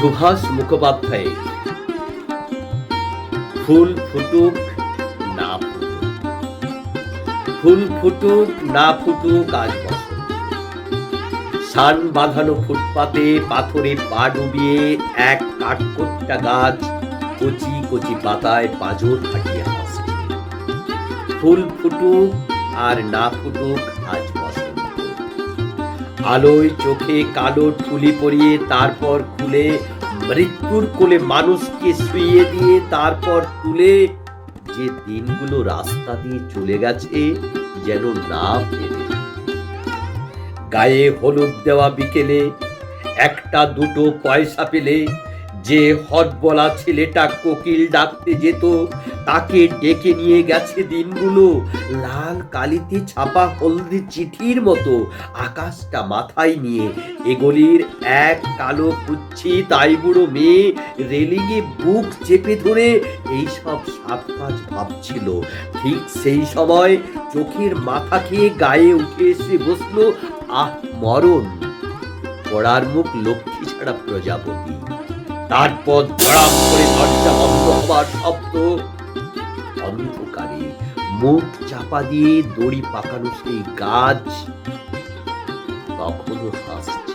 সুভাষ মুখোপাধ্যায়ের ফুল ফুটুক, না ফুল ফুটুক, না ফুটুক, আজ সান বাঁধানো ফুটপাতে পাথরে পা ডুবিয়ে এক কাঠকোট্টা গাছ কচি কচি পাতায় পাঁজর ফাটিয়ে ফুল ফুটুক আর না ফুটুক, আজ বসন্ত। আলোয় চোখে কালো ঠুলি পরিয়ে তারপর খুলে মৃত্যুর কোলে মানুষকে শুয়ে দিয়ে তারপর তুলে যে দিনগুলো রাস্তা দিয়ে চলে গেছে যেন না গায়ে হলুদ দেওয়া বিকেলে একটা দুটো পয়সা পেলে যে হটবলা ছেলেটা কোকিল ডাকতে যেত, তাকে ডেকে নিয়ে গেছে দিনগুলো। লাল কালিতে ছাপা হলদি চিঠির মতো আকাশটা মাথায় নিয়ে। এগুলির এক কালো কুচ্ছি তাই বুড়ো মেয়ে রেলিংয়ে বুক চেপে ধরে এইসব সাত পাঁচ ভাবছিল। ঠিক সেই সময় চোখের মাথা খেয়ে গায়ে উঠে এসে বসল, আহ, মরণ! পড়ার মুখ লক্ষ্মী ছাড়া প্রজাপতি। তারপর ধড়াম করে দরজা বন্ধ হবার শব্দ। অন্ধকারে মুখ চাপা দিয়ে দড়ি পাকানো সেই গাছ তখনও হাসছে।